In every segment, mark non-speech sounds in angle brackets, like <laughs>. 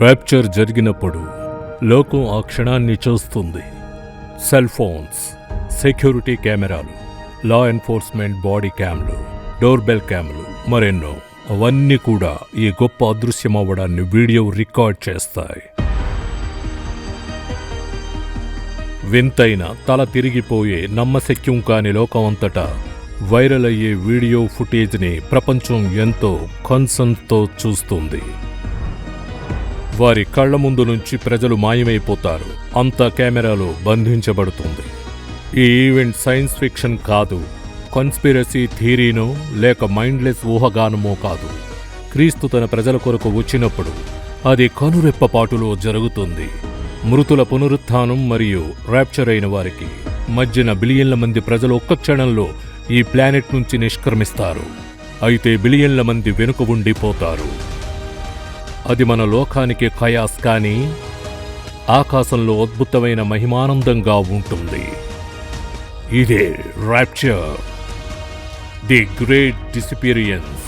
Rapture జరిగినప్పుడు లోకం ఆ క్షణాన్ని చూస్తుంది. సెల్ ఫోన్స్ సెక్యూరిటీ కెమెరాలు లా ఎన్ఫోర్స్మెంట్ బాడీ క్యామ్లు డోర్ బెల్ క్యామ్లు మరెన్నో. అవన్నీ కూడా ఈ గొప్ప అదృశ్యమవ్వడాన్ని వీడియో రికార్డ్ చేస్తాయి. వింతైన తల తిరిగిపోయే నమ్మశక్యం కాని లోకమంతటా వైరల్ అయ్యే వీడియో ఫుటేజ్ని ప్రపంచం ఎంతో కన్సన్తో చూస్తుంది. వారి కళ్ళ ముందు నుంచి ప్రజలు మాయమైపోతారు. అంత కెమెరాలో బంధించబడుతుంది. ఈ ఈవెంట్ సైన్స్ ఫిక్షన్ కాదు. కన్స్పిరసీ థీరీనో లేక మైండ్లెస్ ఊహగానమో కాదు. క్రీస్తు తన ప్రజల కొరకు వచ్చినప్పుడు అది కనురెప్పపాటులో జరుగుతుంది. మృతుల పునరుత్థానం మరియు ర్యాప్చర్ అయిన వారికి మధ్యన బిలియన్ల మంది ప్రజలు ఒక్క క్షణంలో ఈ ప్లానెట్ నుంచి నిష్క్రమిస్తారు. అయితే బిలియన్ల మంది వెనుక ఉండిపోతారు. అది మన లోకానికి ఖయాస్ కానీ ఆకాశంలో అద్భుతమైన మహిమానందంగా ఉంటుంది. ఇదే ర్యాప్చర్ ది గ్రేట్ డిసిపీరియన్స్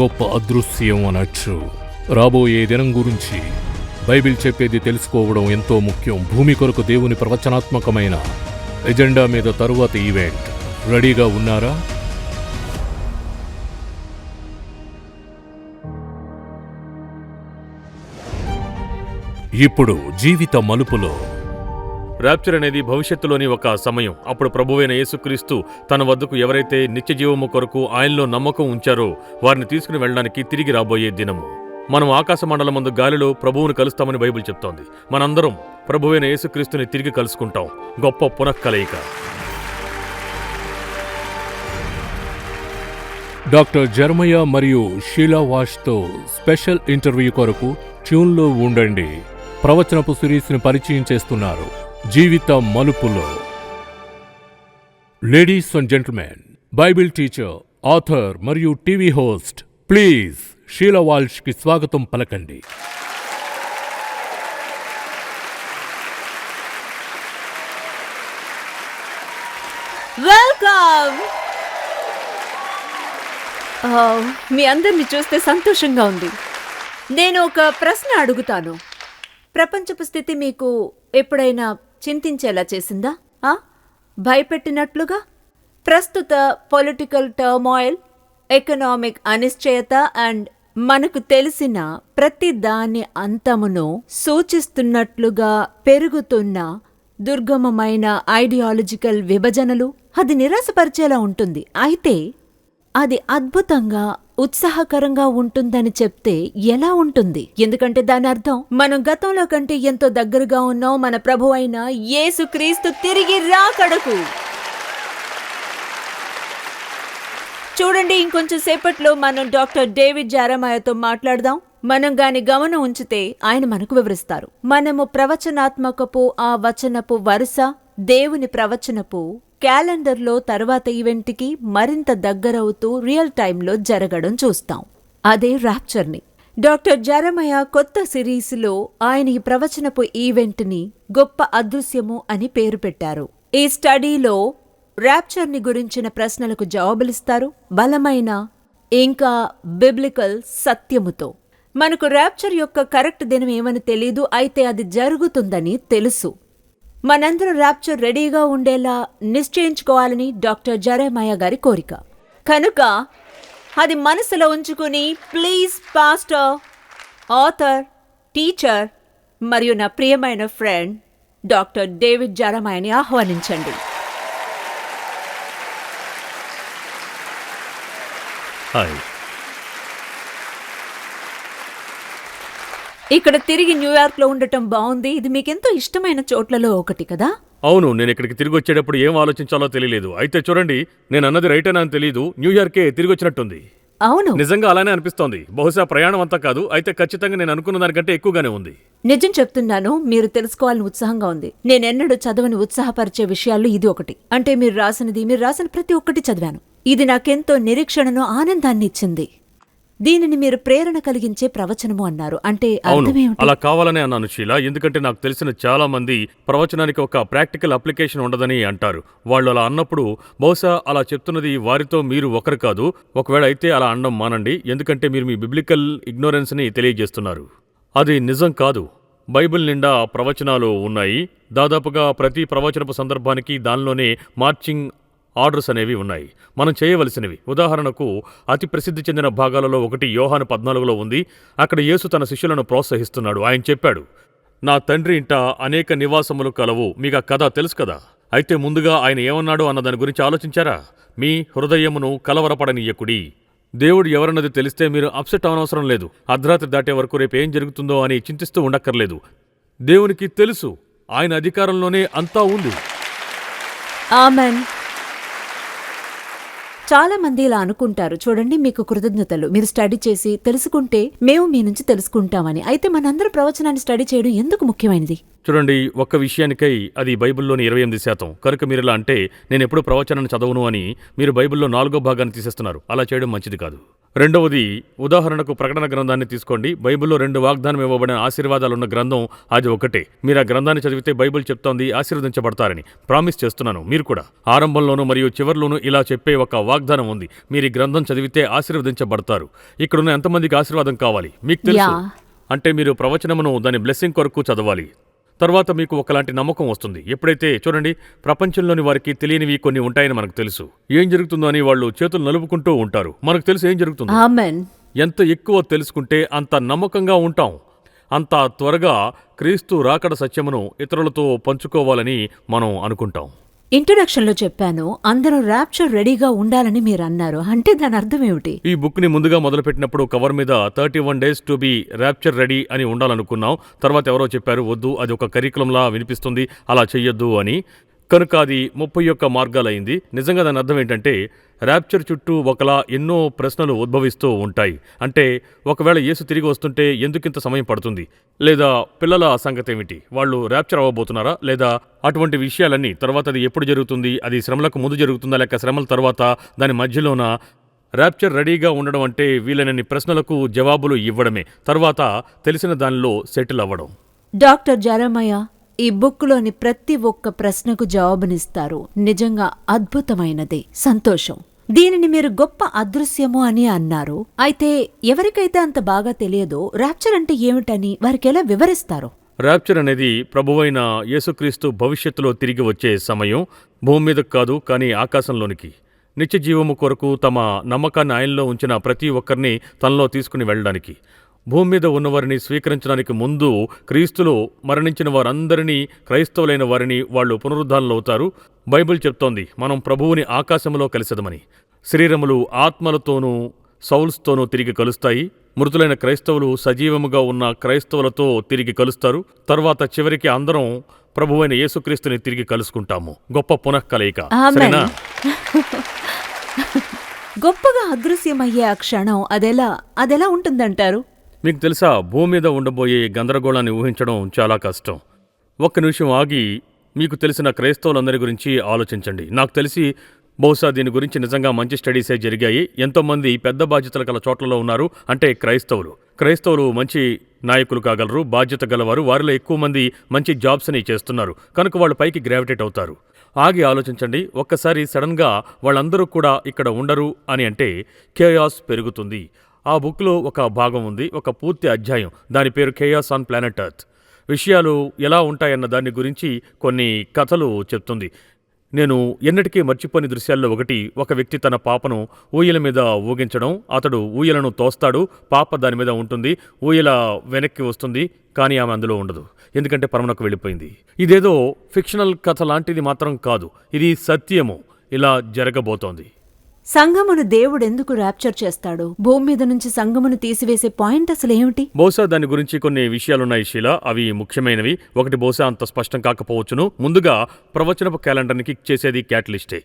గొప్ప అదృశ్యం అనొచ్చు. రాబోయే దినం గురించి బైబిల్ చెప్పేది తెలుసుకోవడం ఎంతో ముఖ్యం. భూమి కొరకు దేవుని ప్రవచనాత్మకమైన ఎజెండా మీద తరువాత ఈవెంట్ రెడీగా ఉన్నారా? ఇప్పుడు జీవిత మలుపులో. ర్యాప్చర్ అనేది భవిష్యత్తులోని ఒక సమయం. అప్పుడు ప్రభువైన యేసుక్రీస్తు తన వద్దకు ఎవరైతే నిత్య జీవము కొరకు ఆయనలో నమ్మకం ఉంచారో వారిని తీసుకుని వెళ్ళడానికి తిరిగి రాబోయే దినము. మనం ఆకాశ మండలం ముందు గాలిలో ప్రభువుని కలుస్తామని బైబిల్ చెప్తోంది. మనందరం ప్రభువైన యేసుక్రీస్తుని తిరిగి కలుసుకుంటాం. గొప్ప పునఃకలయిక. డాక్టర్ జర్మయ్య మరియు షీలా వాష్తో స్పెషల్ ఇంటర్వ్యూ కొరకు ట్యూన్లో ఉండండి. ప్రవచనపు సిరీస్ని పరిచయం చేస్తున్నారు. జీవిత మలుపులో. Ladies and gentlemen Bible teacher author మరియు టీవీ హోస్ట్ ప్లీజ్ షీలా వాల్ష్కి స్వాగతం పలకండి. వెల్కమ్ oh, మీ అందరిని చూస్తే సంతోషంగా ఉంది. నేను ఒక ప్రశ్న అడుగుతాను. ప్రపంచపు స్థితి మీకు ఎప్పుడైనా చింతించేలా చేసిందా? ఆ? భయపెట్టినట్లుగా? ప్రస్తుత పొలిటికల్ టర్మాయిల్ ఎకనామిక్ అనిశ్చయత అండ్ మనకు తెలిసిన ప్రతి దాని అంతమును సూచిస్తున్నట్లుగా పెరుగుతున్న దుర్గమమైన ఐడియాలజికల్ విభజనలు అది నిరాశపరిచేలా ఉంటుంది. అయితే అది అద్భుతంగా ఉత్సాహకరంగా ఉంటుందని చెప్తే ఎలా ఉంటుంది? ఎందుకంటే దాని అర్థం మనం గతంలో కంటే ఎంతో దగ్గరగా ఉన్నాం మన ప్రభు అయిన యేసుక్రీస్తు తిరిగి రాకడకు చూడండి ఇంకొంచెం సేపట్లో మనం డాక్టర్ డేవిడ్ జారమాయతో మాట్లాడదాం. మనం గాని గమనం ఉంచితే ఆయన మనకు వివరిస్తారు. మనము ప్రవచనాత్మకపు ఆ వచనపు వరుస దేవుని ప్రవచనపు క్యాలెండర్లో తర్వాత ఈవెంట్కి మరింత దగ్గరవుతూ రియల్ టైంలో జరగడం చూస్తాం. అదే ర్యాప్చర్ని. డాక్టర్ జరమయ కొత్త సిరీస్లో ఆయన ఈ ప్రవచనపు ఈవెంట్ని గొప్ప అదృశ్యము అని పేరు పెట్టారు. ఈ స్టడీలో ర్యాప్చర్ని గురించిన ప్రశ్నలకు జవాబులిస్తారు. బలమైన ఇంకా బిబ్లికల్ సత్యముతో. మనకు ర్యాప్చర్ యొక్క కరెక్ట్ దినం ఏమని తెలీదు అయితే అది జరుగుతుందని తెలుసు. మనందరం ర్యాప్చర్ రెడీగా ఉండేలా నిశ్చయించుకోవాలని డాక్టర్ జరేమయ్య గారి కోరిక. కనుక అది మనసులో ఉంచుకుని ప్లీజ్ పాస్టర్ ఆథర్ టీచర్ మరియు నా ప్రియమైన ఫ్రెండ్ డాక్టర్ డేవిడ్ జరమాయని ఆహ్వానించండి. హాయ్ ఇక్కడ తిరిగి న్యూయార్క్లో ఉండటం బాగుంది ఇది మీకెంతో ఇష్టమైన చోట్లలో ఒకటి కదా? అవును నేను ఇక్కడికి తిరిగి వచ్చేటప్పుడు ఏం ఆలోచించాలో తెలియలేదు. అయితే చూడండి నేను అన్నది రైట్ అని తెలియదు న్యూయార్కే తిరిగి వచ్చినట్టుంది. అవును. నిజంగా అలానే అనిపిస్తోంది. బహుశా ప్రయాణం అంతా కాదు అయితే ఖచ్చితంగా నేను అనుకున్న దానికంటే ఎక్కువగానే ఉంది. నిజం చెప్తున్నాను మీరు తెలుసుకోవాలని ఉత్సాహంగా ఉంది. నేనెన్నడూ చదవని ఉత్సాహపరిచే విషయాల్లో ఇది ఒకటి. అంటే మీరు రాసినది మీరు రాసిన ప్రతి ఒక్కటి చదివాను. ఇది నాకెంతో నిరీక్షణను ఆనందాన్ని ఇచ్చింది. దీనిని మీరు ప్రేరణ కలిగించే ప్రవచనము అన్నారు. అంటే అలా కావాలనే అన్నాను షీలా. ఎందుకంటే నాకు తెలిసిన చాలా మంది ప్రవచనానికి ఒక ప్రాక్టికల్ అప్లికేషన్ ఉండదని అంటారు. వాళ్ళు అలా అన్నప్పుడు బహుశా అలా చెప్తున్నది వారితో మీరు ఒకరు కాదు. ఒకవేళ అయితే అలా అనడం మానండి. ఎందుకంటే మీరు మీ బిబ్లికల్ ఇగ్నోరెన్స్ని తెలియజేస్తున్నారు. అది నిజం కాదు. బైబిల్ నిండా ప్రవచనాలు ఉన్నాయి. దాదాపుగా ప్రతి ప్రవచనపు సందర్భానికి దానిలోనే మార్చింగ్ ఆర్డర్స్ అనేవి ఉన్నాయి. మనం చేయవలసినవి. ఉదాహరణకు అతి ప్రసిద్ధి చెందిన భాగాలలో ఒకటి యోహాను పద్నాలుగులో ఉంది. అక్కడ యేసు తన శిష్యులను ప్రోత్సహిస్తున్నాడు. ఆయన చెప్పాడు నా తండ్రి ఇంట అనేక నివాసములు కలవు. మీకు ఆ కథ తెలుసు కదా? అయితే ముందుగా ఆయన ఏమన్నాడు అన్న దాని గురించి ఆలోచించారా? మీ హృదయమును కలవరపడనీయకుడి. దేవుడు ఎవరన్నది తెలిస్తే మీరు అప్సెట్ అవనవసరం లేదు. అర్ధరాత్రి దాటే వరకు రేపు ఏం జరుగుతుందో అని చింతిస్తూ ఉండక్కర్లేదు. దేవునికి తెలుసు. ఆయన అధికారంలోనే అంతా ఉంది. ఆమెన్. చాలా మంది ఇలా అనుకుంటారు. చూడండి మీకు కృతజ్ఞతలు. మీరు స్టడీ చేసి తెలుసుకుంటే మేము మీ నుంచి తెలుసుకుంటామని. అయితే మనందరూ ప్రవచనాన్ని స్టడీ చేయడం ఎందుకు ముఖ్యమైనది? చూడండి ఒక్క విషయానికై అది బైబిల్లోని ఇరవై ఎనిమిది శాతం. కనుక మీరు ఇలా అంటే నేను ఎప్పుడు ప్రవచనాన్ని చదవను అని మీరు బైబిల్లో నాలుగో భాగాన్ని తీసేస్తున్నారు. అలా చేయడం మంచిది కాదు. రెండవది ఉదాహరణకు ప్రకటన గ్రంథాన్ని తీసుకోండి. బైబిల్లో రెండు వాగ్దానం ఇవ్వబడిన ఆశీర్వాదాలు ఉన్న గ్రంథం అది ఒకటే. మీరు ఆ గ్రంథాన్ని చదివితే బైబిల్ చెప్తోంది ఆశీర్వదించబడతారని ప్రామిస్ చేస్తున్నాను మీరు కూడా. ఆరంభంలోనూ మరియు చివరిలోనూ ఇలా చెప్పే ఒక వాగ్దానం ఉంది. మీరు ఈ గ్రంథం చదివితే ఆశీర్వదించబడతారు. ఇక్కడున్న ఎంతమందికి ఆశీర్వాదం కావాలి? మీకు తెలుసు. అంటే మీరు ప్రవచనమును దాని బ్లెస్సింగ్ కొరకు చదవాలి. తర్వాత మీకు ఒకలాంటి నమ్మకం వస్తుంది. ఎప్పుడైతే చూడండి ప్రపంచంలోని వారికి తెలియనివి కొన్ని ఉంటాయని మనకు తెలుసు. ఏం జరుగుతుందో అని వాళ్ళు చేతులు నలుపుకుంటూ ఉంటారు. మనకు తెలుసు ఏం జరుగుతుందో. ఎంత ఎక్కువ తెలుసుకుంటే అంత నమ్మకంగా ఉంటాం. అంత త్వరగా క్రీస్తు రాకడ సత్యమును ఇతరులతో పంచుకోవాలని మనం అనుకుంటాం. ఇంట్రొడక్షన్లో చెప్పాను అందరూ ర్యాప్చర్ రెడీగా ఉండాలని మీరు అన్నారు. అంటే దాని అర్థం ఏమిటి? ఈ బుక్ని ముందుగా మొదలుపెట్టినప్పుడు కవర్ మీద thirty one days to be rapture ready అని ఉండాలనుకున్నాం. తర్వాత ఎవరో చెప్పారు వద్దు అది ఒక కరికులంలా వినిపిస్తుంది అలా చెయ్యొద్దు అని. కనుక అది ముప్పై ఒక్క మార్గాలైంది. నిజంగా దాని అర్థం ఏంటంటే ర్యాప్చర్ చుట్టూ ఒకలా ఎన్నో ప్రశ్నలు ఉద్భవిస్తూ ఉంటాయి. అంటే ఒకవేళ యేసు తిరిగి వస్తుంటే ఎందుకింత సమయం పడుతుంది? లేదా పిల్లల సంగతి ఏమిటి వాళ్ళు ర్యాప్చర్ అవ్వబోతున్నారా? లేదా అటువంటి విషయాలన్నీ తర్వాత అది ఎప్పుడు జరుగుతుంది? అది శ్రమలకు ముందు జరుగుతుందా? లేక శ్రమల తర్వాత దాని మధ్యలోన ర్యాప్చర్ రెడీగా ఉండడం అంటే వీలైనన్ని ప్రశ్నలకు జవాబులు ఇవ్వడమే. తర్వాత తెలిసిన దానిలో సెటిల్ అవ్వడం. డాక్టర్ జరమయ్య ఈ బుక్లోని ప్రతి ఒక్క ప్రశ్నకు జవాబునిస్తారు. నిజంగా అద్భుతమైనది. సంతోషం. దీనిని మీరు గొప్ప అదృశ్యము అని అన్నారు. అయితే ఎవరికైతే అంత బాగా తెలియదో ర్యాప్చర్ అంటే ఏమిటని వారికి ఎలా వివరిస్తారు? ర్యాప్చర్ అనేది ప్రభువైన యేసుక్రీస్తు భవిష్యత్తులో తిరిగి వచ్చే సమయం భూమి మీదకు కాదు కానీ ఆకాశంలోనికి. నిత్య జీవము కొరకు తమ నమ్మకాన్ని ఆయనలో ఉంచిన ప్రతి ఒక్కరిని తనలో తీసుకుని వెళ్ళడానికి. భూమి మీద ఉన్నవారిని స్వీకరించడానికి ముందు క్రీస్తులో మరణించిన వారందరినీ క్రైస్తవులైన వారిని వాళ్ళు పునరుద్ధానంలో అవుతారు. బైబిల్ చెప్తోంది మనం ప్రభువుని ఆకాశంలో కలిసదమని. శరీరములు ఆత్మలతోనూ సౌల్స్తోనూ తిరిగి కలుస్తాయి. మృతులైన క్రైస్తవులు సజీవముగా ఉన్న క్రైస్తవులతో తిరిగి కలుస్తారు. తర్వాత చివరికి అందరం ప్రభువైన యేసుక్రీస్తుని తిరిగి కలుసుకుంటాము. గొప్ప పునఃకలయిక. సరేనా? <laughs> గొప్పగా అదృశ్యమయ్యే ఆ క్షణం అదెలా అదెలా ఉంటుందంటారు? మీకు తెలుసా భూమి మీద ఉండబోయే గందరగోళాన్ని ఊహించడం చాలా కష్టం. ఒక్క నిమిషం ఆగి మీకు తెలిసిన క్రైస్తవులందరి గురించి ఆలోచించండి. నాకు తెలిసి బహుశా దీని గురించి నిజంగా మంచి స్టడీసే జరిగాయి. ఎంతోమంది పెద్ద బాధ్యతలు గల చోట్లలో ఉన్నారు. అంటే క్రైస్తవులు. క్రైస్తవులు మంచి నాయకులు కాగలరు బాధ్యత గలవారు. వారిలో ఎక్కువ మంది మంచి జాబ్స్ని చేస్తున్నారు. కనుక వాళ్ళు పైకి గ్రావిటేట్ అవుతారు. ఆగి ఆలోచించండి. ఒక్కసారి సడన్గా వాళ్ళందరూ కూడా ఇక్కడ ఉండరు అని అంటే కేయాస్ పెరుగుతుంది. ఆ బుక్లో ఒక భాగం ఉంది ఒక పూర్తి అధ్యాయం. దాని పేరు కేయాస్ ఆన్ ప్లానెట్ ఎర్త్ విషయాలు ఎలా ఉంటాయన్న దాని గురించి కొన్ని కథలు చెప్తుంది. నేను ఎన్నటికీ మర్చిపోని దృశ్యాల్లో ఒకటి ఒక వ్యక్తి తన పాపను ఊయల మీద ఊగించడం అతడు ఊయలను తోస్తాడు పాప దాని మీద ఉంటుంది ఊయల వెనక్కి వస్తుంది కానీ ఆమె అందులో ఉండదు. ఎందుకంటే పరమనకు వెళ్ళిపోయింది. ఇదేదో ఫిక్షనల్ కథ లాంటిది మాత్రం కాదు. ఇది సత్యము. ఇలా జరగబోతోంది. సంఘమును దేవుడెందుకు ర్యాప్చర్ చేస్తాడు? భూమి మీద నుంచి సంఘమును తీసివేసే పాయింట్ అసలు ఏమిటి బహుశా దాని గురించి కొన్ని విషయాలున్నాయి శీల అవి ముఖ్యమైనవి. ఒకటి బహుశా అంత స్పష్టం కాకపోవచ్చును. ముందుగా ప్రవచనపు క్యాలెండర్ని కిక్ చేసేది క్యాటలిస్టే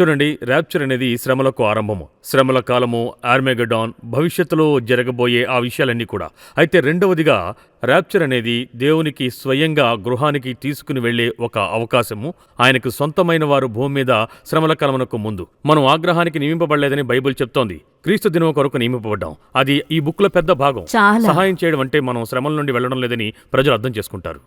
చూడండి ర్యాప్చర్ అనేది శ్రమలకు ఆరంభము. శ్రమల కాలము ఆర్మెగడాన్ భవిష్యత్తులో జరగబోయే ఆ విషయాలన్నీ కూడా. అయితే రెండవదిగా ర్యాప్చర్ అనేది దేవునికి స్వయంగా గృహానికి తీసుకుని వెళ్ళే ఒక అవకాశము. ఆయనకు సొంతమైన వారు భూమి మీద శ్రమల కాలమునకు ముందు. మనం ఆగ్రహానికి నియమింపబడలేదని బైబిల్ చెప్తోంది. క్రీస్తు దినం కొరకు నియమింపబడ్డాం. అది ఈ బుక్లో పెద్ద భాగం. సహాయం చేయడం అంటే మనం శ్రమల నుండి వెళ్ళడం లేదని ప్రజలు అర్థం చేసుకుంటారు.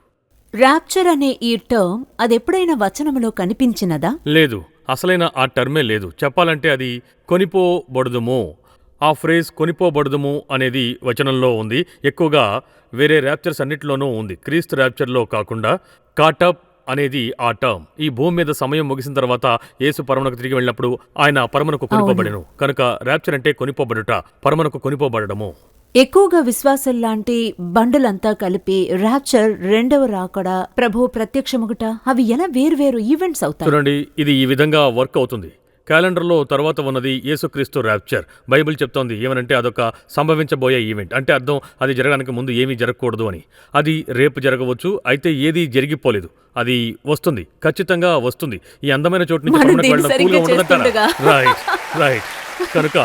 ర్యాప్చర్ అనే ఈ టర్మ్ అదెప్పుడైనా వచనములో కనిపించినదా? లేదు. అసలైన ఆ టర్మే లేదు. చెప్పాలంటే అది కొనిపోబడదుమో. ఆ ఫ్రేజ్ కొనిపోబడదుము అనేది వచనంలో ఉంది. ఎక్కువగా వేరే ర్యాప్చర్స్ అన్నిటిలోనూ ఉంది. క్రీస్తు ర్యాప్చర్లో కాకుండా కాటప్ అనేది ఆ టర్మ్. ఈ భూమి మీద సమయం ముగిసిన తర్వాత యేసు పరమునకు తిరిగి వెళ్ళినప్పుడు ఆయన పరమునకు కొనిపోబడెను. కనుక ర్యాప్చర్ అంటే కొనిపోబడుట పరమునకు కొనిపోబడము ఎక్కువగా విశ్వాసుల్లాంటి బండులంతా కలిపి ర్యాప్చర్ రెండవ రాకడ ప్రభు ప్రత్యక్షముగుట? అవి ఎలా వేరువేరు ఈవెంట్స్ అవుతాయి? చూడండి ఇది ఈ విధంగా వర్క్ అవుతుంది. క్యాలెండర్లో తర్వాత ఉన్నది యేసుక్రీస్తు ర్యాప్చర్. బైబిల్ చెప్తోంది ఏమనంటే అదొక సంభవించబోయే ఈవెంట్. అంటే అర్థం అది జరగడానికి ముందు ఏమీ జరగకూడదు అని. అది రేపు జరగవచ్చు అయితే ఏది జరిగిపోలేదు. అది వస్తుంది ఖచ్చితంగా వస్తుంది. ఈ అందమైన చోటు నుంచి. రైట్ రైట్ కనుక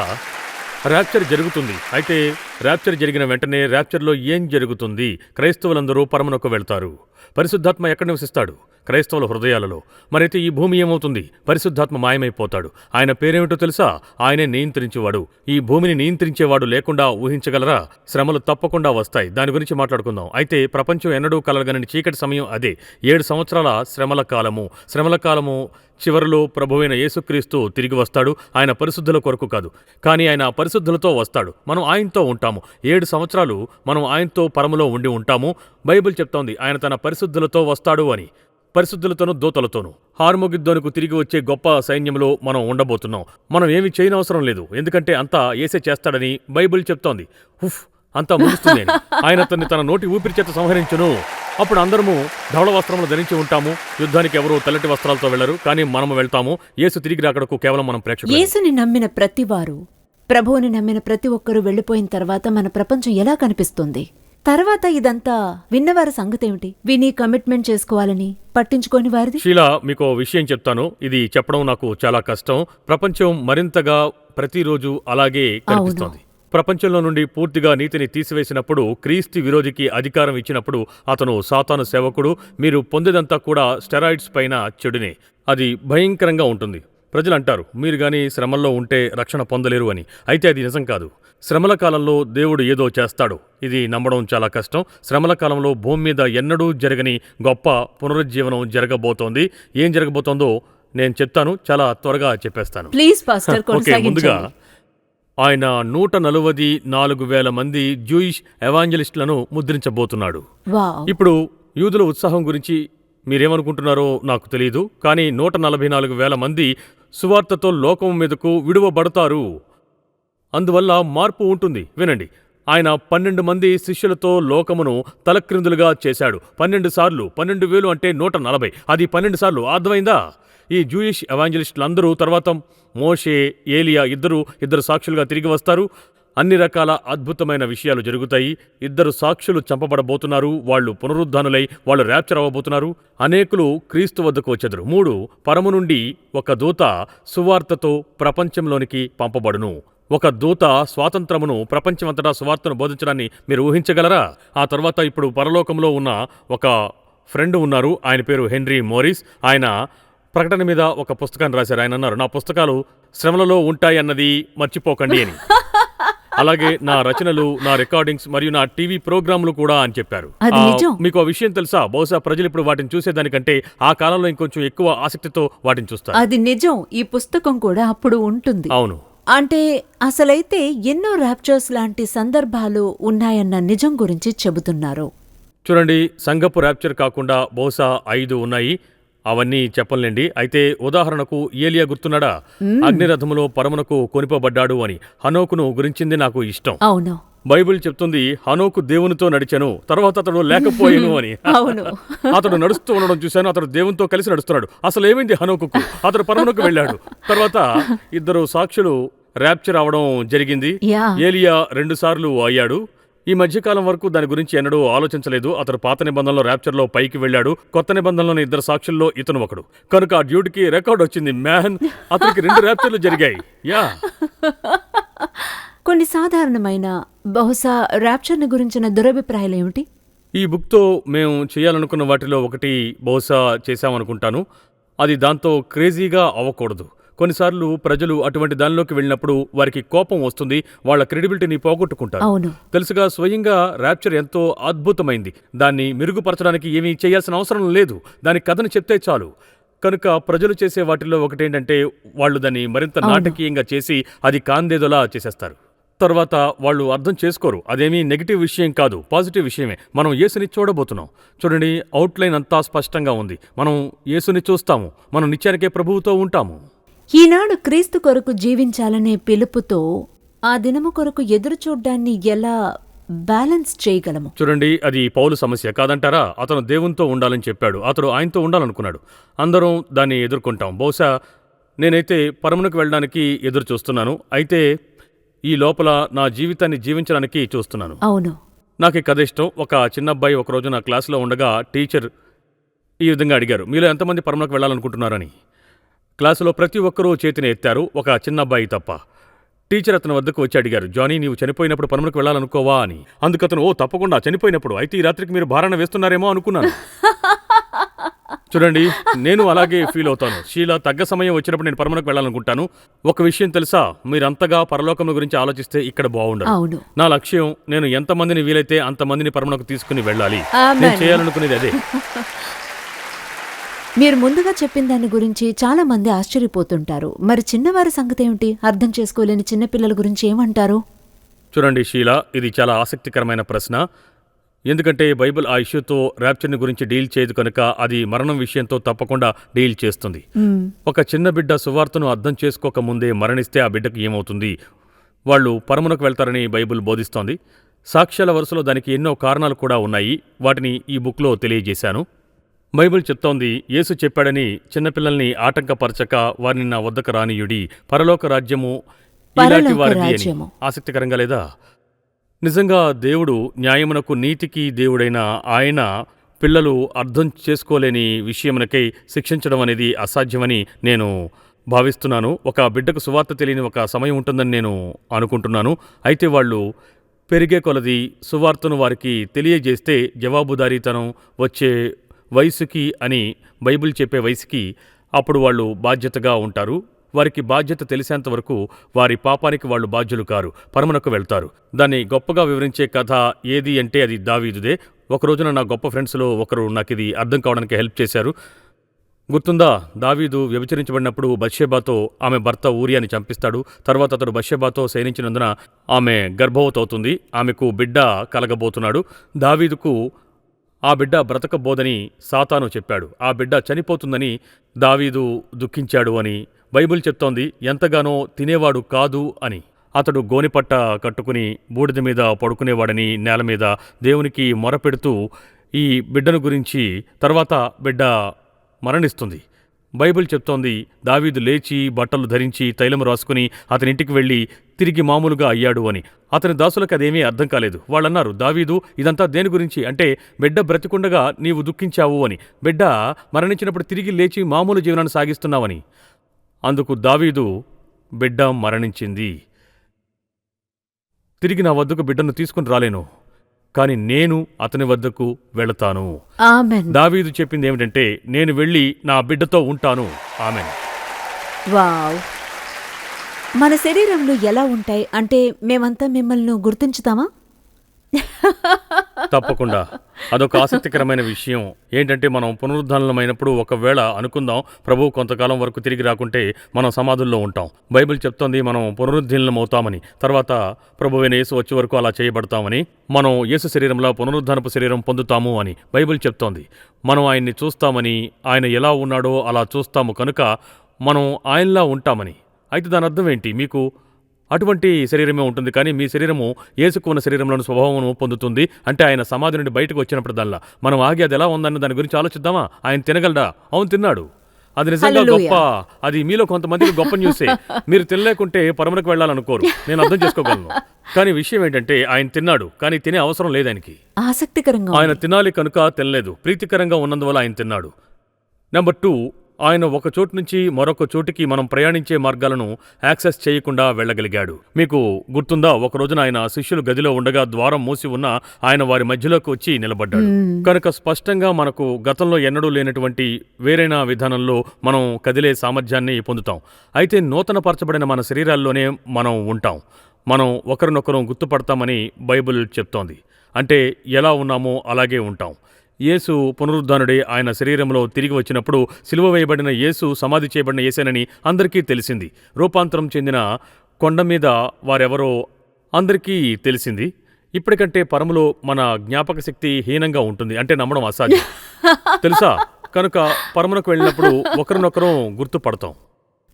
ర్యాప్చర్ జరుగుతుంది. అయితే ర్యాప్చర్ జరిగిన వెంటనే ర్యాప్చర్లో ఏం జరుగుతుంది? క్రైస్తవులందరూ పరమనొక్క వెళ్తారు. పరిశుద్ధాత్మ ఎక్కడ నివసిస్తాడు? క్రైస్తవుల హృదయాలలో. మరైతే ఈ భూమి ఏమవుతుంది? పరిశుద్ధాత్మ మాయమైపోతాడు. ఆయన పేరేమిటో తెలుసా? ఆయనే నియంత్రించేవాడు. ఈ భూమిని నియంత్రించేవాడు లేకుండా ఊహించగలరా? శ్రమలు తప్పకుండా వస్తాయి. దాని గురించి మాట్లాడుకుందాం. అయితే ప్రపంచం ఎన్నడూ కలగనని చీకటి సమయం అదే. ఏడు సంవత్సరాల శ్రమల కాలము. శ్రమల కాలము చివరిలో ప్రభువైన యేసుక్రీస్తు తిరిగి వస్తాడు. ఆయన పరిశుద్ధుల కొరకు కాదు. కానీ ఆయన పరిశుద్ధులతో వస్తాడు. మనం ఆయనతో ఉంటాము. ఏడు సంవత్సరాలు మనం ఆయనతో పరములో ఉండి ఉంటాము. బైబిల్ చెప్తోంది. ఆయన తన పరిశుద్ధులతో వస్తాడు అని పరిశుద్ధులతోనూ దూతలతోనూ. హార్మోగిద్దోనుకు తిరిగి వచ్చే గొప్ప సైన్యంలో మనం ఉండబోతున్నాం. మనం ఏమి చేయనవసరం లేదు. ఎందుకంటే అంతా ఏసే చేస్తాడని బైబిల్ చెప్తోంది. హుఫ్ అంతా ముగుస్తుంది ఆయన అతన్ని తన నోటి ఊపిరి చేత సంహరించును. అప్పుడు అందరము ధవళ వస్త్రములు ధరించి ఉంటాము. యుద్ధానికి ఎవరు తెల్లటి వస్త్రాలతో వెళ్ళరు కానీ మనము వెళ్తాము. యేసు తిరిగి రాకడకు కేవలం మనం ప్రేక్షకులు యేసుని నమ్మిన ప్రతివారు ప్రభువుని నమ్మిన ప్రతి ఒక్కరూ వెళ్ళిపోయిన తర్వాత మన ప్రపంచం ఎలా కనిపిస్తుంది? తర్వాత ఇదంతా విన్నవారి సంగతేమిటి? విని కమిట్మెంట్ చేసుకోవాలని పట్టించుకోని వారిది? షీలా మీకు విషయం చెప్తాను. ఇది చెప్పడం నాకు చాలా కష్టం. ప్రపంచం మరింతగా ప్రతిరోజు అలాగే కనిపిస్తోంది. ప్రపంచంలో నుండి పూర్తిగా నీతిని తీసివేసినప్పుడు క్రీస్తు విరోధికి అధికారం ఇచ్చినప్పుడు అతను సాతాను సేవకుడు. మీరు పొందేదంతా కూడా స్టెరాయిడ్స్ పైన చెడునే. అది భయంకరంగా ఉంటుంది. ప్రజలు అంటారు మీరు గాని శ్రమల్లో ఉంటే రక్షణ పొందలేరు అని. అయితే అది నిజం కాదు. శ్రమల కాలంలో దేవుడు ఏదో చేస్తాడు. ఇది నమ్మడం చాలా కష్టం. శ్రమల కాలంలో భూమి మీద ఎన్నడూ జరగని గొప్ప పునరుజ్జీవనం జరగబోతోంది. ఏం జరగబోతోందో నేను చెప్తాను. చాలా త్వరగా చెప్పేస్తాను. ప్లీజ్ <laughs> ఓకే ముందుగా ఆయన నూట నలువది నాలుగు వేల మంది జూయిష్ ఎవాంజలిస్టులను ముద్రించబోతున్నాడు. ఇప్పుడు యూదుల ఉత్సాహం గురించి మీరేమనుకుంటున్నారో నాకు తెలియదు కానీ నూట నలభై నాలుగు వేల మంది సువార్తతో లోకం మీదకు విడువబడతారు. అందువల్ల మార్పు ఉంటుంది. వినండి. ఆయన పన్నెండు మంది శిష్యులతో లోకమును తలక్రిందులుగా చేశాడు. పన్నెండు సార్లు. పన్నెండు వేలు అంటే నూట నలభై. అది పన్నెండు సార్లు. అర్థమైందా? ఈ జూయిష్ ఎవాంజలిస్టులందరూ తర్వాత మోషే ఏలియా ఇద్దరు ఇద్దరు సాక్షులుగా తిరిగి వస్తారు. అన్ని రకాల అద్భుతమైన విషయాలు జరుగుతాయి. ఇద్దరు సాక్షులు చంపబడబోతున్నారు. వాళ్ళు పునరుద్ధానులై వాళ్ళు ర్యాప్చర్ అవ్వబోతున్నారు. అనేకులు క్రీస్తు వద్దకు వచ్చెదరు. మూడు పరము నుండి ఒక దూత సువార్తతో ప్రపంచంలోనికి పంపబడును. ఒక దూత స్వాతంత్రమును ప్రపంచమంతటా సువార్తను బోధించడాన్ని మీరు ఊహించగలరా? ఆ తర్వాత ఇప్పుడు పరలోకంలో ఉన్న ఒక ఫ్రెండ్ ఉన్నారు. ఆయన పేరు హెన్రీ మోరిస్. ఆయన ప్రకటన మీద ఒక పుస్తకాన్ని రాశారు. ఆయన అన్నారు నా పుస్తకాలు శ్రమలలో ఉంటాయన్నది మర్చిపోకండి అని. <laughs> అలాగే నా రచనలు నా రికార్డింగ్స్ మరియు నా టీవీ ప్రోగ్రాంలు కూడా అని చెప్పారు. అది నిజం. మీకు ఆ విషయం తెలుసా? బహుశా ప్రజలు ఇప్పుడు వాటిని చూసేదానికంటే ఆ కాలంలో ఇంకొంచెం ఎక్కువ ఆసక్తితో వాటిని చూస్తారు. అది నిజం. ఈ పుస్తకం కూడా అప్పుడు ఉంటుంది. అవును. అంటే అసలైతే ఎన్నో ర్యాప్చర్స్ లాంటి సందర్భాలు ఉన్నాయన్న నిజం గురించి చెబుతున్నారు. చూడండి సంగపు ర్యాప్చర్ కాకుండా బహుశా ఐదు ఉన్నాయి. అవన్నీ చెప్పలేండి. అయితే ఉదాహరణకు ఏలియా గుర్తున్నాడా? అగ్నిరథములో పరమునకు కొనిపోబడ్డాడు అని. హనోకును గురించింది నాకు ఇష్టం. అవును. బైబిల్ చెప్తుంది హనోకు దేవునితో నడిచాను తర్వాత అతడు లేకపోయాను <laughs> అని. అవును. <laughs> అతడు నడుస్తూ ఉండడం చూశాను అతడు దేవునితో కలిసి నడుస్తున్నాడు. అసలు ఏమైంది హనోకుకు? అతడు పరమునకు వెళ్ళాడు. తర్వాత ఇద్దరు సాక్షులు ర్యాప్చర్ అవడం జరిగింది. ఏలియా రెండు సార్లు అయ్యాడు. ఈ మధ్యకాలం వరకు దాని గురించి ఎన్నడూ ఆలోచించలేదు. అతడు పాత నిబంధనలో ర్యాప్చర్లో పైకి వెళ్ళాడు. కొత్త నిబంధనలోని ఇద్దరు సాక్షుల్లో ఇతను ఒకడు. కనుక ఆ డ్యూటీకి రికార్డ్ వచ్చింది. మ్యాన్ అతనికి రెండు ర్యాప్చర్లు జరిగాయి. యా. కొన్ని సాధారణమైన బహుశా ర్యాప్చర్ని గురించిన దురభిప్రాయాలు ఏమిటి? ఈ బుక్తో మేము చేయాలనుకున్న వాటిలో ఒకటి బహుశా చేశామనుకుంటాను. అది దాంతో క్రేజీగా అవ్వకూడదు. కొన్నిసార్లు ప్రజలు అటువంటి దానిలోకి వెళ్ళినప్పుడు వారికి కోపం వస్తుంది వాళ్ళ క్రెడిబిలిటీని పోగొట్టుకుంటారు. అవును. తెలుసుగా స్వయంగా ర్యాప్చర్ ఎంతో అద్భుతమైంది. దాన్ని మెరుగుపరచడానికి ఏమీ చేయాల్సిన అవసరం లేదు. దాని కథను చెప్తే చాలు. కనుక ప్రజలు చేసే వాటిల్లో ఒకటేంటంటే వాళ్ళు దాన్ని మరింత నాటకీయంగా చేసి అది కాందేదోలా చేసేస్తారు. తర్వాత వాళ్ళు అర్థం చేసుకోరు. అదేమీ నెగిటివ్ విషయం కాదు పాజిటివ్ విషయమే. మనం యేసుని చూడబోతున్నాం. చూడండి అవుట్లైన్ అంతా స్పష్టంగా ఉంది. మనం యేసుని చూస్తాము. మనం నిత్యానికే ప్రభువుతో ఉంటాము. ఈనాడు క్రీస్తు కొరకు జీవించాలనే పిలుపుతో ఆ దినము కొరకు ఎదురు చూడ్డాన్ని ఎలా బ్యాలెన్స్ చేయగలము? చూడండి అది పౌలు సమస్య కాదంటారా? అతను దేవునితో ఉండాలని చెప్పాడు. అతడు ఆయనతో ఉండాలనుకున్నాడు. అందరం దాన్ని ఎదుర్కొంటాం. బహుశా నేనైతే పరమునకు వెళ్ళడానికి ఎదురు చూస్తున్నాను. అయితే ఈ లోపల నా జీవితాన్ని జీవించడానికి చూస్తున్నాను. అవును. నాకు ఈ కథ ఇష్టం. ఒక చిన్న అబ్బాయి ఒక రోజు నా క్లాస్లో ఉండగా టీచర్ ఈ విధంగా అడిగారు. మీలో ఎంతమంది పరమునకు వెళ్ళాలనుకుంటున్నారని? క్లాసులో ప్రతి ఒక్కరూ చేతిని ఎత్తారు. ఒక చిన్న అబ్బాయి తప్ప. టీచర్ అతని వద్దకు వచ్చి అడిగారు జానీ నీవు చనిపోయినప్పుడు పరమునకు వెళ్ళాలనుకోవా? అని. అందుకు అతను ఓ తప్పకుండా చనిపోయినప్పుడు. అయితే ఈ రాత్రికి మీరు భారణ వేస్తున్నారేమో అనుకున్నాను. <laughs> చూడండి నేను అలాగే ఫీల్ అవుతాను. షీలా తగ్గ సమయం వచ్చినప్పుడు నేను పరమునకు వెళ్ళాలనుకుంటాను. ఒక విషయం తెలుసా? మీరంతగా పరలోకం గురించి ఆలోచిస్తే ఇక్కడ బాగుండదు. నా లక్ష్యం నేను ఎంతమందిని వీలైతే అంతమందిని పరమునకు తీసుకుని వెళ్ళాలి. నేను చేయాలనుకునేది అదే. <laughs> మీరు ముందుగా చెప్పిన దాని గురించి చాలా మంది ఆశ్చర్యపోతుంటారు. మరి చిన్నవారి సంగతి ఏమిటి? అర్థం చేసుకోలేని చిన్నపిల్లల గురించి ఏమంటారు? చూడండి షీలా ఇది చాలా ఆసక్తికరమైన ప్రశ్న. ఎందుకంటే బైబిల్ ఆ ఇష్యూతో ర్యాప్చర్ని గురించి డీల్ చేయదు కనుక అది మరణం విషయంతో తప్పకుండా డీల్ చేస్తుంది. ఒక చిన్న బిడ్డ సువార్తను అర్థం చేసుకోక ముందే మరణిస్తే ఆ బిడ్డకు ఏమవుతుంది? వాళ్ళు పరమునకు వెళ్తారని బైబిల్ బోధిస్తోంది. సాక్ష్యాల వరుసలో దానికి ఎన్నో కారణాలు కూడా ఉన్నాయి. వాటిని ఈ బుక్లో తెలియజేశాను. బైబిల్ చెప్తోంది యేసు చెప్పాడని చిన్నపిల్లల్ని ఆటంకపరచక వారిని నా వద్దకు రానియుడి. పరలోక రాజ్యము ఇలాంటి వారిది అని. ఆసక్తికరంగా లేదా? నిజంగా దేవుడు న్యాయమునకు నీతికి దేవుడైన ఆయన పిల్లలు అర్థం చేసుకోలేని విషయమునకై శిక్షించడం అనేది అసాధ్యమని నేను భావిస్తున్నాను. ఒక బిడ్డకు సువార్త తెలియని ఒక సమయం ఉంటుందని నేను అనుకుంటున్నాను. అయితే వాళ్ళు పెరిగే కొలది సువార్తను వారికి తెలియజేస్తే జవాబుదారీతనం వచ్చే వయసుకి అని బైబిల్ చెప్పే వయసుకి అప్పుడు వాళ్ళు బాధ్యతగా ఉంటారు. వారికి బాధ్యత తెలిసేంత వరకు వారి పాపానికి వాళ్ళు బాధ్యులు కారు పరమునకు వెళ్తారు. దాన్ని గొప్పగా వివరించే కథ ఏది అంటే అది దావీదుదే. ఒక రోజున నా గొప్ప ఫ్రెండ్స్లో ఒకరు నాకు ఇది అర్థం కావడానికి హెల్ప్ చేశారు. గుర్తుందా? దావీదు వ్యభిచరించబడినప్పుడు బషేబాతో ఆమె భర్త ఊరియాని చంపిస్తాడు. తర్వాత అతడు బషేబాతో శయనించినందున ఆమె గర్భవతవుతుంది. ఆమెకు బిడ్డ కలగబోతున్నాడు. దావీదుకు ఆ బిడ్డ బ్రతకబోదని సాతాను చెప్పాడు. ఆ బిడ్డ చనిపోతుందని దావీదు దుఃఖించాడు అని బైబిల్ చెప్తోంది. ఎంతగానో తినేవాడు కాదు అని. అతడు గోనిపట్ట కట్టుకుని బూడిద మీద పడుకునేవాడని నేల మీద దేవునికి మొరపెడుతూ ఈ బిడ్డను గురించి తర్వాత బిడ్డ మరణిస్తుంది. బైబిల్ చెప్తోంది. దావీదు లేచి బట్టలు ధరించి తైలం రాసుకుని అతని ఇంటికి వెళ్ళి తిరిగి మామూలుగా అయ్యాడు అని. అతని దాసులకు అదేమీ అర్థం కాలేదు. వాళ్ళన్నారు దావీదు ఇదంతా దేని గురించి? అంటే బిడ్డ బ్రతికుండగా నీవు దుఃఖించావు అని. బిడ్డ మరణించినప్పుడు తిరిగి లేచి మామూలు జీవనాన్ని సాగిస్తున్నావని. అందుకు దావీదు బిడ్డ మరణించింది. తిరిగి నా వద్దకు బిడ్డను తీసుకుని రాలేను. కాని నేను అతని వద్దకు వెళతాను. దావీదు చెప్పింది ఏమిటంటే నేను వెళ్ళి నా బిడ్డతో ఉంటాను. ఆమె వావ్. మన శరీరంలో ఎలా ఉంటాయి? అంటే మేమంతా మిమ్మల్ని గుర్తించుతామా? తప్పకుండా. అదొక ఆసక్తికరమైన విషయం. ఏంటంటే మనం పునరుద్ధరణమైనప్పుడు ఒకవేళ అనుకుందాం ప్రభు కొంతకాలం వరకు తిరిగి రాకుంటే మనం సమాధుల్లో ఉంటాం. బైబిల్ చెప్తోంది మనం పునరుద్ధీనం అవుతామని తర్వాత ప్రభువైన యేసు వచ్చే వరకు అలా చేయబడతామని మనం యేసు శరీరంలో పునరుద్ధరణపు శరీరం పొందుతాము అని బైబిల్ చెప్తోంది. మనం ఆయన్ని చూస్తామని ఆయన ఎలా ఉన్నాడో అలా చూస్తాము కనుక మనం ఆయనలా ఉంటామని. అయితే దాని అర్థం ఏంటి? మీకు అటువంటి శరీరమే ఉంటుంది. కానీ మీ శరీరము ఏసుకు ఉన్న శరీరంలోని స్వభావమును పొందుతుంది. అంటే ఆయన సమాధి నుండి బయటకు వచ్చినప్పుడు దల్లా మనం ఆగి అది ఎలా ఉందన్న దాని గురించి ఆలోచిద్దామా? ఆయన తినగలడా? అవును తిన్నాడు. అది నిజంగా. గొప్ప. అది మీలో కొంతమందికి గొప్ప న్యూసే. మీరు తినలేకుంటే పరమునకు వెళ్ళాలనుకోరు. నేను అర్థం చేసుకోగలను. కానీ విషయం ఏంటంటే ఆయన తిన్నాడు. కానీ తినే అవసరం లేదు ఆయనకి. ఆసక్తికరంగా ఆయన. తినాలి కనుక తినలేదు. ప్రీతికరంగా ఉన్నందువల్ల ఆయన తిన్నాడు. నెంబర్ టూ ఆయన ఒక చోటు నుంచి మరొక చోటికి మనం ప్రయాణించే మార్గాలను యాక్సెస్ చేయకుండా వెళ్ళగలిగాడు. మీకు గుర్తుందా? ఒక రోజున ఆయన శిష్యులు గదిలో ఉండగా ద్వారం మూసి ఉన్న ఆయన వారి మధ్యలోకి వచ్చి నిలబడ్డాడు. కనుక స్పష్టంగా మనకు గతంలో ఎన్నడూ లేనటువంటి వేరైన విధానంలో మనం కదిలే సామర్థ్యాన్ని పొందుతాం. అయితే నూతనపరచబడిన మన శరీరాల్లోనే మనం ఉంటాం. మనం ఒకరినొకరు గుర్తుపడతామని బైబిల్ చెప్తోంది. అంటే ఎలా ఉన్నామో అలాగే ఉంటాం. యేసు పునరుద్ధానుడే ఆయన శరీరంలో తిరిగి వచ్చినప్పుడు సిలువ వేయబడిన యేసు సమాధి చేయబడిన యేసేనని అందరికీ తెలిసింది. రూపాంతరం చెందిన కొండ మీద వారెవరో అందరికీ తెలిసింది. ఇప్పటికంటే పరములో మన జ్ఞాపక శక్తి హీనంగా ఉంటుంది. అంటే నమ్మడం అసాధ్యం. <laughs> తెలుసా? కనుక పరమునకు వెళ్ళినప్పుడు ఒకరినొకరం గుర్తుపడతాం.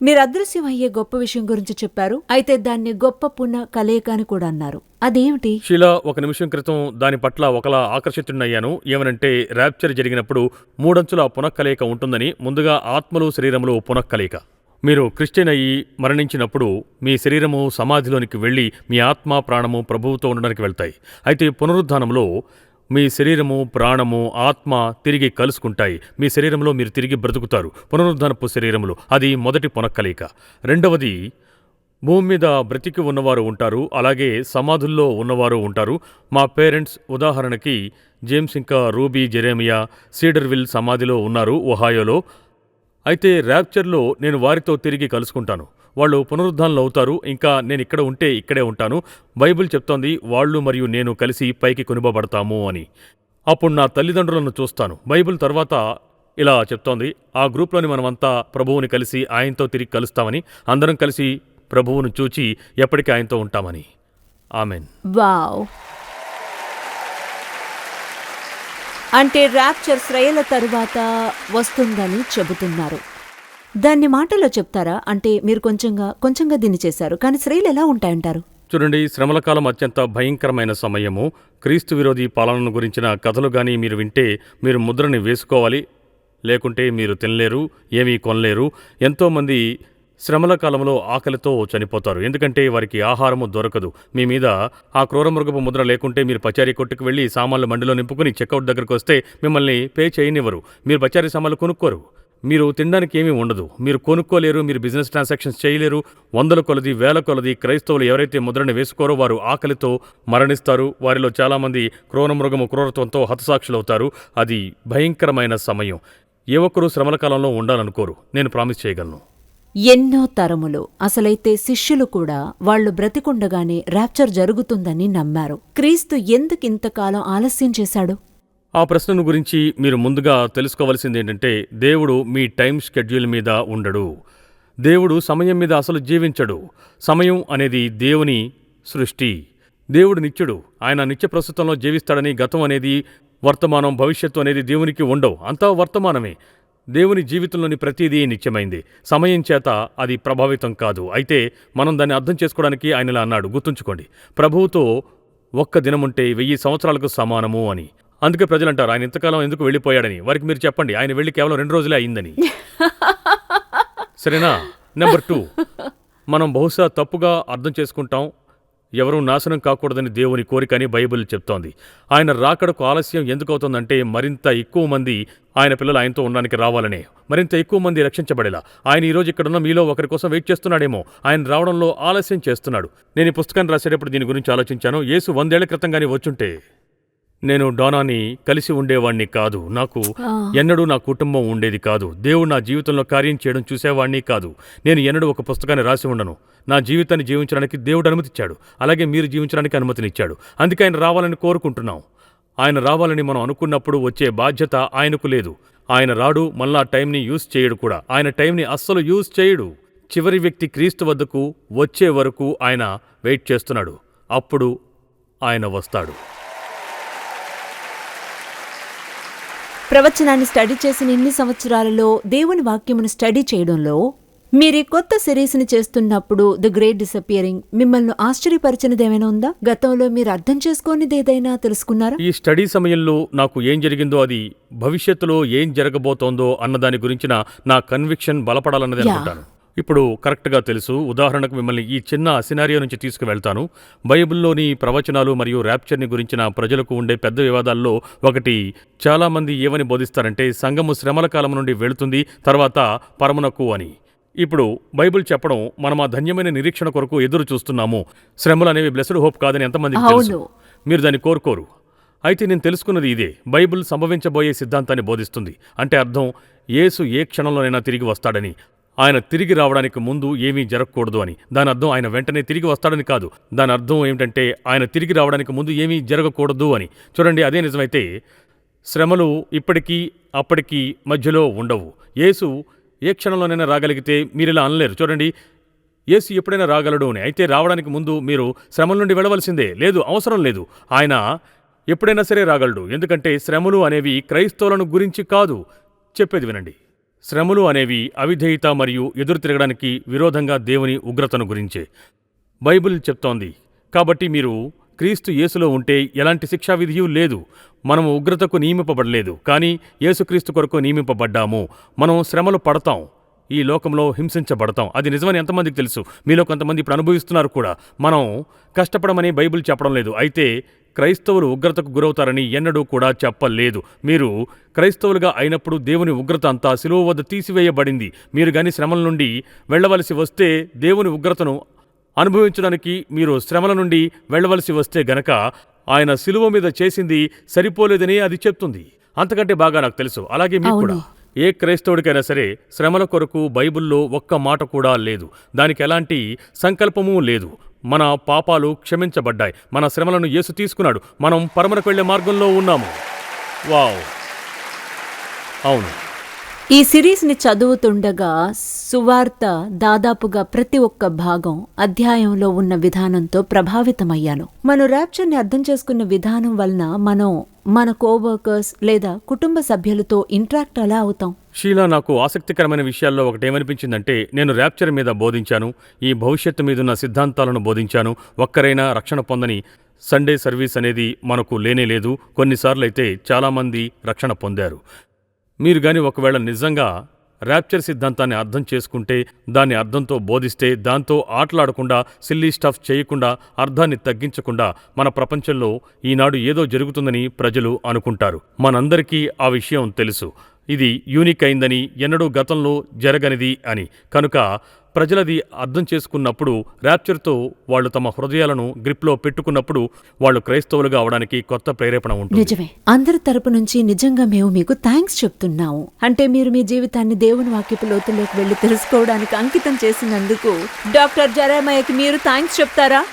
మీరు అదృశ్యం అయ్యే గొప్ప విషయం గురించి చెప్పారు. అయితే దాన్ని గొప్ప పుణ్య కలయిక అని కూడా అన్నారు. అదేమిటి? శిలా ఒక నిమిషం క్రితం దాని పట్ల ఒకలా ఆకర్షితున్నయ్యాను ఏమనంటే ర్యాప్చర్ జరిగినప్పుడు మూడంచుల పునఃకలయిక ఉంటుందని ముందుగా ఆత్మలు శరీరములు పునఃకలయిక. మీరు క్రిస్టియన్ అయ్యి మరణించినప్పుడు మీ శరీరము సమాధిలోనికి వెళ్ళి మీ ఆత్మ ప్రాణము ప్రభువుతో ఉండడానికి వెళ్తాయి. అయితే పునరుద్ధానంలో మీ శరీరము ప్రాణము ఆత్మ తిరిగి కలుసుకుంటాయి. మీ శరీరంలో మీరు తిరిగి బ్రతుకుతారు. పునరుద్ధరణపు శరీరంలో అది మొదటి పునఃకలయిక. రెండవది భూమి మీద బ్రతికి ఉన్నవారు ఉంటారు. అలాగే సమాధుల్లో ఉన్నవారు ఉంటారు. మా పేరెంట్స్ ఉదాహరణకి జేమ్స్ ఇంకా రూబీ జెరేమియా సీడర్విల్ సమాధిలో ఉన్నారు ఒహాయోలో. అయితే ర్యాప్చర్లో నేను వారితో తిరిగి కలుసుకుంటాను. వాళ్ళు పునరుద్ధానులు అవుతారు. ఇంకా నేను ఇక్కడ ఉంటే ఇక్కడే ఉంటాను. బైబిల్ చెప్తోంది వాళ్ళు మరియు నేను కలిసి పైకి కొనుబబడతాము అని. అప్పుడు నా తల్లిదండ్రులను చూస్తాను. బైబిల్ తర్వాత ఇలా చెప్తోంది ఆ గ్రూప్లోని మనమంతా ప్రభువుని కలిసి ఆయనతో తిరిగి కలుస్తామని అందరం కలిసి ప్రభువును చూచి ఎప్పటికీ ఆయనతో ఉంటామని. ఆమెన్. వావ్. అంటే ర్యాప్చర్ శ్రేయల తరువాత వస్తుందని చెబుతున్నారు. దాన్ని మాటల్లో చెప్తారా? అంటే మీరు కొంచెంగా కొంచెంగా దీన్ని చేశారు. కానీ స్త్రీలు ఎలా ఉంటాయంటారు? చూడండి శ్రమల కాలం అత్యంత భయంకరమైన సమయము. క్రీస్తు విరోధి పాలనను గురించిన కథలు కానీ మీరు వింటే మీరు ముద్రని వేసుకోవాలి. లేకుంటే మీరు తినలేరు ఏమీ కొనలేరు. ఎంతోమంది శ్రమల కాలంలో ఆకలితో చనిపోతారు. ఎందుకంటే వారికి ఆహారము దొరకదు. మీ మీద ఆ క్రూరమృగపు ముద్ర లేకుంటే మీరు పచారీ కొట్టుకు వెళ్ళి సామాన్లు మండిలో నింపుకుని చెక్అవుట్ దగ్గరకు వస్తే మిమ్మల్ని పే చేయనివ్వరు. మీరు పచారీ సామాన్లు కొనుక్కోరు. మీరు తినడానికి ఏమీ ఉండదు. మీరు కొనుక్కోలేరు మీరు బిజినెస్ ట్రాన్సాక్షన్స్ చేయలేరు. వందల కొలది వేల కొలది క్రైస్తవులు ఎవరైతే ముద్రని వేసుకోరో వారు ఆకలితో మరణిస్తారు. వారిలో చాలామంది క్రూరమృగము క్రూరత్వంతో హతసాక్షులవుతారు. అది భయంకరమైన సమయం. ఏ ఒక్కరూ శ్రమల కాలంలో ఉండాలనుకోరు. నేను ప్రామిస్ చేయగలను. ఎన్నో తరములు. అసలైతే శిష్యులు కూడా వాళ్ళు బ్రతికుండగానే ర్యాప్చర్ జరుగుతుందని నమ్మారు. క్రీస్తు ఎందుకింతకాలం ఆలస్యం చేశాడు? ఆ ప్రశ్నను గురించి మీరు ముందుగా తెలుసుకోవలసింది ఏంటంటే దేవుడు మీ టైం షెడ్యూల్ మీద ఉండడు. దేవుడు సమయం మీద అసలు జీవించడు. సమయం అనేది దేవుని సృష్టి. దేవుడు నిత్యుడు. ఆయన నిత్య ప్రస్తుతంలో జీవిస్తాడని గతం అనేది వర్తమానం భవిష్యత్తు అనేది దేవునికి ఉండవు. అంతా వర్తమానమే. దేవుని జీవితంలోని ప్రతిదీ నిత్యమైంది. సమయం చేత అది ప్రభావితం కాదు. అయితే మనం దాన్ని అర్థం చేసుకోవడానికి ఆయన ఇలా అన్నాడు. గుర్తుంచుకోండి. ప్రభువుతో ఒక్క దినముంటే వెయ్యి సంవత్సరాలకు సమానము అని. అందుకే ప్రజలు అంటారు ఆయన ఇంతకాలం ఎందుకు వెళ్ళిపోయాడని? వారికి మీరు చెప్పండి ఆయన వెళ్ళి కేవలం రెండు రోజులే అయిందని. <laughs> సరేనా? నెంబర్ టూ మనం బహుశా తప్పుగా అర్థం చేసుకుంటాం ఎవరూ నాశనం కాకూడదని దేవుని కోరికని బైబిల్ చెప్తోంది. ఆయన రాకడకు ఆలస్యం ఎందుకు అవుతుందంటే మరింత ఎక్కువ మంది ఆయన పిల్లలు ఆయనతో ఉండడానికి రావాలనే మరింత ఎక్కువ మంది రక్షించబడేలా. ఆయన ఈరోజు ఇక్కడున్న మీలో ఒకరి కోసం వెయిట్ చేస్తున్నాడేమో ఆయన రావడంలో ఆలస్యం చేస్తున్నాడు. నేను ఈ పుస్తకాన్ని రాసేటప్పుడు దీని గురించి ఆలోచించాను. యేసు వందేళ్ళ క్రితం కానీ వచ్చుంటే నేను డోనాని కలిసి ఉండేవాణ్ణి కాదు. నాకు ఎన్నడూ నా కుటుంబం ఉండేది కాదు. దేవుడు నా జీవితంలో కార్యం చేయడం చూసేవాణ్ణి కాదు. నేను ఎన్నడూ ఒక పుస్తకాన్ని రాసి ఉండను. నా జీవితాన్ని జీవించడానికి దేవుడు అనుమతిచ్చాడు. అలాగే మీరు జీవించడానికి అనుమతినిచ్చాడు. అందుకే ఆయన రావాలని కోరుకుంటున్నాం. ఆయన రావాలని మనం అనుకున్నప్పుడు వచ్చే బాధ్యత ఆయనకు లేదు. ఆయన రాడు మళ్ళా టైంని యూజ్ చేయడు కూడా. ఆయన టైంని అస్సలు యూజ్ చేయడు. చివరి వ్యక్తి క్రీస్తు వద్దకు వచ్చే వరకు ఆయన వెయిట్ చేస్తున్నాడు. అప్పుడు ఆయన వస్తాడు. ప్రవచనాన్ని స్టడీ చేసిన ఇన్ని సంవత్సరాలలో దేవుని వాక్యమును స్టడీ చేయడంలో మీరు ఈ కొత్త సిరీస్ని చేస్తున్నప్పుడు ది గ్రేట్ డిసపియరింగ్ మిమ్మల్ని ఆశ్చర్యపరిచినది ఏమైనా ఉందా? గతంలో మీరు అర్థం చేసుకోనిది ఏదైనా తెలుసుకున్నారా? ఈ స్టడీ సమయంలో నాకు ఏం జరిగిందో అది భవిష్యత్తులో ఏం జరగబోతోందో అన్న దాని గురించిన నా కన్విక్షన్ బలపడాలన్నది. అనుకుంటాను. ఇప్పుడు కరెక్ట్గా తెలుసు. ఉదాహరణకు మిమ్మల్ని ఈ చిన్న సినారియో నుంచి తీసుకువెళ్తాను. బైబిల్లోని ప్రవచనాలు మరియు ర్యాప్చర్ని గురించిన ప్రజలకు ఉండే పెద్ద వివాదాల్లో ఒకటి చాలామంది ఏమని బోధిస్తారంటే సంఘము శ్రమల కాలం నుండి వెళుతుంది తర్వాత పరమునకు అని. ఇప్పుడు బైబిల్ చెప్పడం మనం ఆ ధన్యమైన నిరీక్షణ కొరకు ఎదురు చూస్తున్నాము. శ్రమలు అనేవి బ్లెస్డ్ హోప్ కాదని తెలుసు? అవును. మీరు దాన్ని కోరుకోరు. అయితే నేను తెలుసుకున్నది ఇదే. బైబిల్ సంభవించబోయే సిద్ధాంతాన్ని బోధిస్తుంది. అంటే అర్థం యేసు ఏ క్షణంలోనైనా తిరిగి వస్తాడని. ఆయన తిరిగి రావడానికి ముందు ఏమీ జరగకూడదు అని. దాని అర్థం ఆయన వెంటనే తిరిగి వస్తాడని కాదు. దాని అర్థం ఏమిటంటే ఆయన తిరిగి రావడానికి ముందు ఏమీ జరగకూడదు అని. చూడండి అదే నిజమైతే శ్రమలు ఇప్పటికీ అప్పటికీ మధ్యలో ఉండవు. యేసు ఏ క్షణంలోనైనా రాగలిగితే మీరు ఇలా అనలేరు. చూడండి యేసు ఎప్పుడైనా రాగలడు అని. అయితే రావడానికి ముందు మీరు శ్రమల నుండి వెళ్ళవలసిందే. లేదు అవసరం లేదు. ఆయన ఎప్పుడైనా సరే రాగలడు. ఎందుకంటే శ్రమలు అనేవి క్రైస్తవులను గురించి కాదు. చెప్పేది వినండి. శ్రమలు అనేవి అవిధేయత మరియు ఎదురు తిరగడానికి విరోధంగా దేవుని ఉగ్రతను గురించే. బైబిల్ చెప్తోంది కాబట్టి మీరు క్రీస్తు యేసులో ఉంటే ఎలాంటి శిక్షా విధియు లేదు. మనము ఉగ్రతకు నియమింపబడలేదు కానీ యేసుక్రీస్తు కొరకు నియమింపబడ్డాము. మనం శ్రమలు పడతాం ఈ లోకంలో హింసించబడతాం. అది నిజమని ఎంతమందికి తెలుసు? మీలో కొంతమంది ఇప్పుడు అనుభవిస్తున్నారు కూడా. మనం కష్టపడమని బైబిల్ చెప్పడం లేదు. అయితే క్రైస్తవులు ఉగ్రతకు గురవుతారని ఎన్నడూ కూడా చెప్పలేదు. మీరు క్రైస్తవులుగా అయినప్పుడు దేవుని ఉగ్రత అంతా సిలువ వద్ద తీసివేయబడింది. మీరు గాని శ్రమల నుండి వెళ్ళవలసి వస్తే దేవుని ఉగ్రతను అనుభవించడానికి మీరు శ్రమల నుండి వెళ్ళవలసి వస్తే గనక ఆయన సిలువ మీద చేసింది సరిపోలేదని అది చెప్తుంది. అంతకంటే బాగా నాకు తెలుసు. అలాగే మీకు కూడా. ఏ క్రైస్తవుడికైనా సరే శ్రమల కొరకు బైబిల్లో ఒక్క మాట కూడా లేదు. దానికి ఎలాంటి సంకల్పము లేదు. మన పాపాలు క్షమించబడ్డాయి. మన శ్రమలను యేసు తీసుకున్నాడు. మనం పరమరకు వెళ్ళే మార్గంలో ఉన్నాము. వావ్. అవును. ఈ సిరీస్ని చదువుతుండగా సువార్త దాదాపుగా ప్రతి ఒక్క భాగం అధ్యాయంలో ఉన్న విధానంతో ప్రభావితమయ్యాను. మనం ర్యాప్చర్ని అర్థం చేసుకున్న విధానం వలన మనం మన కోవర్కర్స్ లేదా కుటుంబ సభ్యులతో ఇంట్రాక్ట్ అలా అవుతాం. షీలా నాకు ఆసక్తికరమైన విషయాల్లో ఒకటేమనిపించిందంటే నేను ర్యాప్చర్ మీద బోధించాను ఈ భవిష్యత్తు మీదున్న సిద్ధాంతాలను బోధించాను ఒక్కరైనా రక్షణ పొందని సండే సర్వీస్ అనేది మనకు లేనే లేదు కొన్నిసార్లు అయితే చాలామంది రక్షణ పొందారు. మీరు గాని ఒకవేళ నిజంగా ర్యాప్చర్ సిద్ధాంతాన్ని అర్థం చేసుకుంటే దాన్ని అర్థంతో బోధిస్తే దాంతో ఆటలాడకుండా సిల్లీ స్టఫ్ చేయకుండా అర్థాన్ని తగ్గించకుండా మన ప్రపంచంలో ఈనాడు ఏదో జరుగుతుందని ప్రజలు అనుకుంటారు. మనందరికీ ఆ విషయం తెలుసు. ఇది యూనిక్ అయిందని ఎన్నడూ గతంలో జరగనిది అని. కనుక ప్రజలది అర్థం చేసుకున్నప్పుడు ర్యాప్చర్తో వాళ్ళు తమ హృదయాలను గ్రిప్లో పెట్టుకున్నప్పుడు వాళ్ళు క్రైస్తవులుగా అవడానికి కొత్త ప్రేరేపణ ఉంటుంది. నిజమే. అందరి తరపు నుంచి నిజంగా మేము మీకు థ్యాంక్స్ చెప్తున్నాము. అంటే మీరు మీ జీవితాన్ని దేవుని వాక్యపు లోతుల్లోకి వెళ్ళి తెలుసుకోవడానికి అంకితం చేసినందుకు డాక్టర్ జరామయ్యకి మీరు థ్యాంక్స్ చెప్తారా?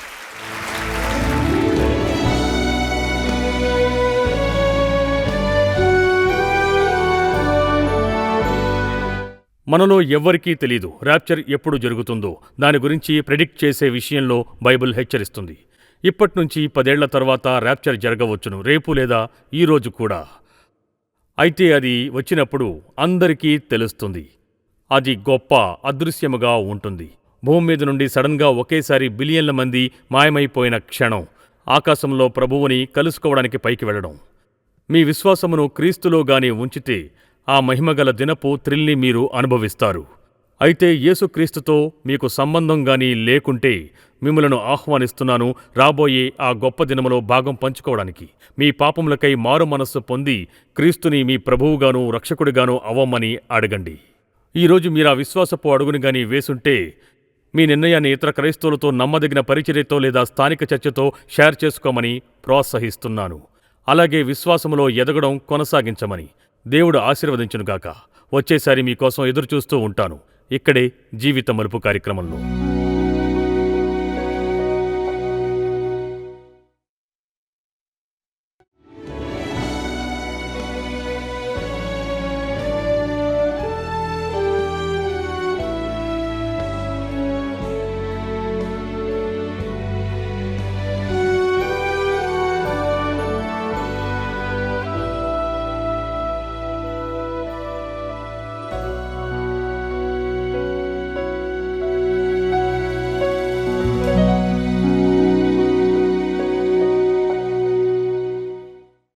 మనలో ఎవ్వరికీ తెలీదు ర్యాప్చర్ ఎప్పుడు జరుగుతుందో. దాని గురించి ప్రెడిక్ట్ చేసే విషయంలో బైబిల్ హెచ్చరిస్తుంది. ఇప్పటి నుంచి పదేళ్ళ తర్వాత ర్యాప్చర్ జరగవచ్చును. రేపు లేదా ఈ రోజు కూడా. అయితే అది వచ్చినప్పుడు అందరికీ తెలుస్తుంది. అది గొప్ప అదృశ్యముగా ఉంటుంది. భూమి మీద నుండి సడన్గా ఒకేసారి బిలియన్ల మంది మాయమైపోయిన క్షణం. ఆకాశంలో ప్రభువుని కలుసుకోవడానికి పైకి వెళ్ళడం. మీ విశ్వాసమును క్రీస్తులో గాని ఉంచితే ఆ మహిమగల దినపు త్రిల్ని మీరు అనుభవిస్తారు. అయితే యేసుక్రీస్తుతో మీకు సంబంధం గాని లేకుంటే మిమ్మలను ఆహ్వానిస్తున్నాను రాబోయే ఆ గొప్ప దినములో భాగం పంచుకోవడానికి. మీ పాపములకై మారు మనస్సు పొంది క్రీస్తుని మీ ప్రభువుగాను రక్షకుడిగాను అవ్వమని అడగండి. ఈరోజు మీరు ఆ విశ్వాసపు అడుగుని గాని వేసుంటే మీ నిర్ణయాన్ని ఇతర క్రైస్తవులతో నమ్మదగిన పరిచర్యతో లేదా స్థానిక చర్చతో షేర్ చేసుకోమని ప్రోత్సహిస్తున్నాను. అలాగే విశ్వాసములో ఎదగడం కొనసాగించమని. దేవుడు ఆశీర్వదించునుగాక. వచ్చేసారి మీకోసం ఎదురుచూస్తూ ఉంటాను. ఇక్కడే జీవిత మలుపు కార్యక్రమంలో.